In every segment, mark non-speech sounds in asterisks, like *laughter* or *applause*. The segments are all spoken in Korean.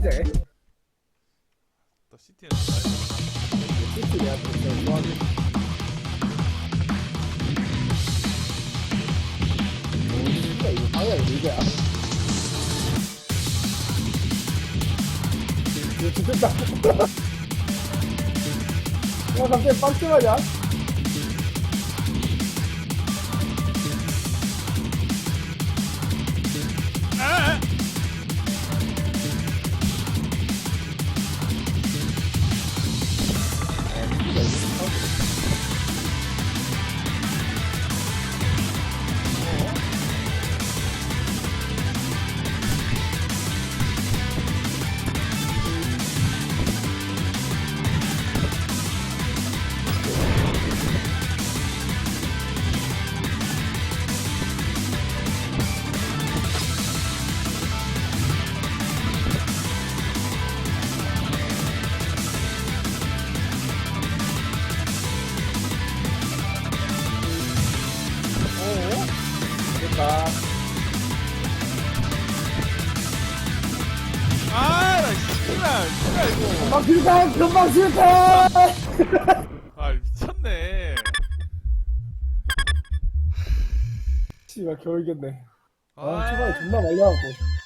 이제. 또 CT는 시티야, 진짜 좋아하는. 오, 진짜 이거 방향이 이거야. 이거 죽겠다. 야, 갑자기 빡쳐가냐? 오, 됐다. 아 나 씨발 씨발 이거 금방 실패! 금방 실패! 아 미쳤네 씨발, 겨우 이겼네. 아, 아, 초반에 존나 말려갖고.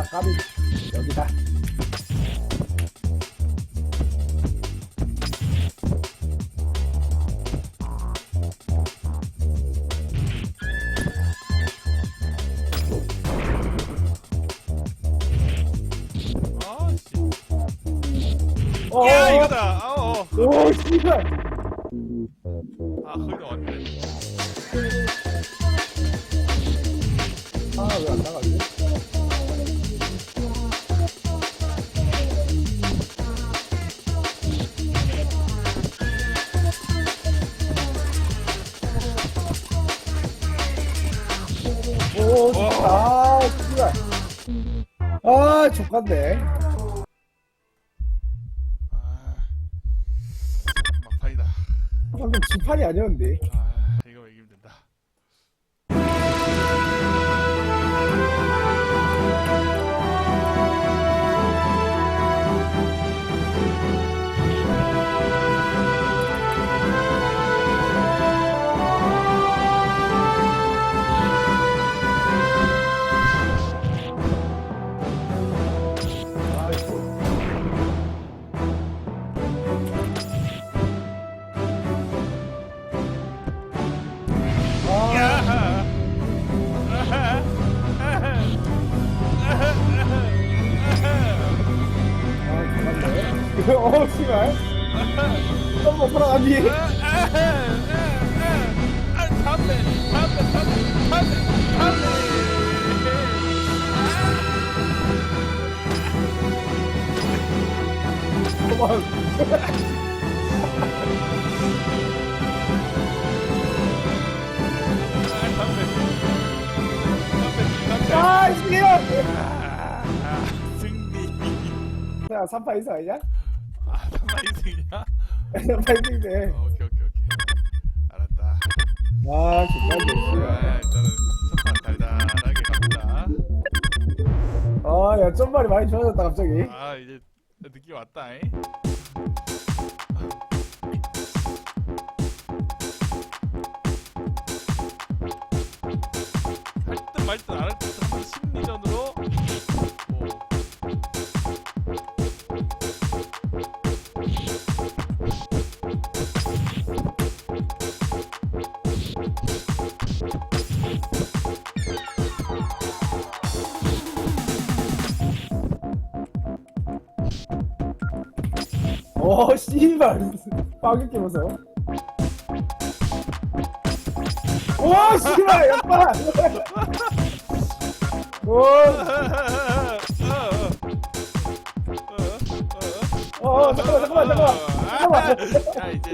아, 까비. 여기다. 어, 야 이거다 아 어 오, 씨발! 아 거의 다 왔네 오, 아, 씨발. 아, 족같네. 아 막판이다 방금 지판이 아니었는데. 아 *laughs* 어, 씨발. 한번 살아가니. 아, 담배, 담배, 담배, 담배, 담배. 도망. 아, 씨발. 자, 3파 이상 아니냐? 아, 담배 승리야? 3파 이상이네. 어, 오케이, 오케이, 오케이. 알았다. 아, 정말 아, 일단은 첫판 달달하게 갑니다. 아, 야, 점발이 많이 좋아졌다, 갑자기. 아, 이제 느낌 왔다. 잉? 할듯 말듯 안할 어 씨발 빠르게 보세요 오 씨발 약발 오어 잠깐만 잠깐만 잠깐만 야 이제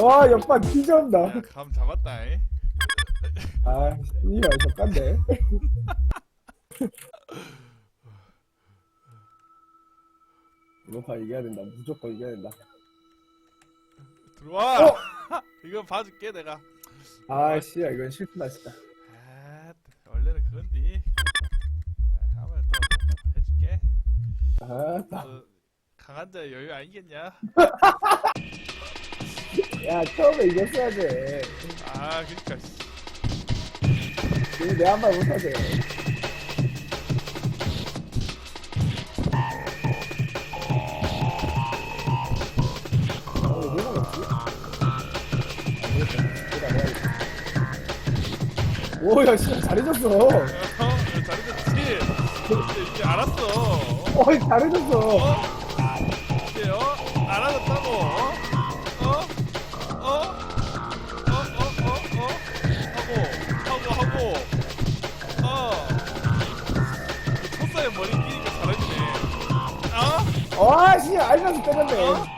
와 옆반 뒤졌나 야, 감 잡았다 잉. 아 씨발 잠깐데 로파 이겨야 된다. 무조건 이겨야 된다. 들어와. 어? *laughs* 이거 봐줄게 내가. 아, 씨야, 이건 실수다, 진짜. 아, 원래는 그건디. 한번 아, 또 해줄게. 아, 나- 너 강한 자의 여유 아니겠냐? 야, 처음에 이겼어야 돼. 아, 그니까 씨. 내한말 못하지. 오야 씨 잘해줬어. 어, 잘해줬지. 이제, 이제 알았어. 어이 잘해줬어. 어? 이제요? 알아줬다고. 어? 어? 어? 어? 어? 어? 어? 하고 하고 하고. 어. 첫사에 머리 끼니까 잘했네. 어? 어 아씨 알면서 때렸네. 어?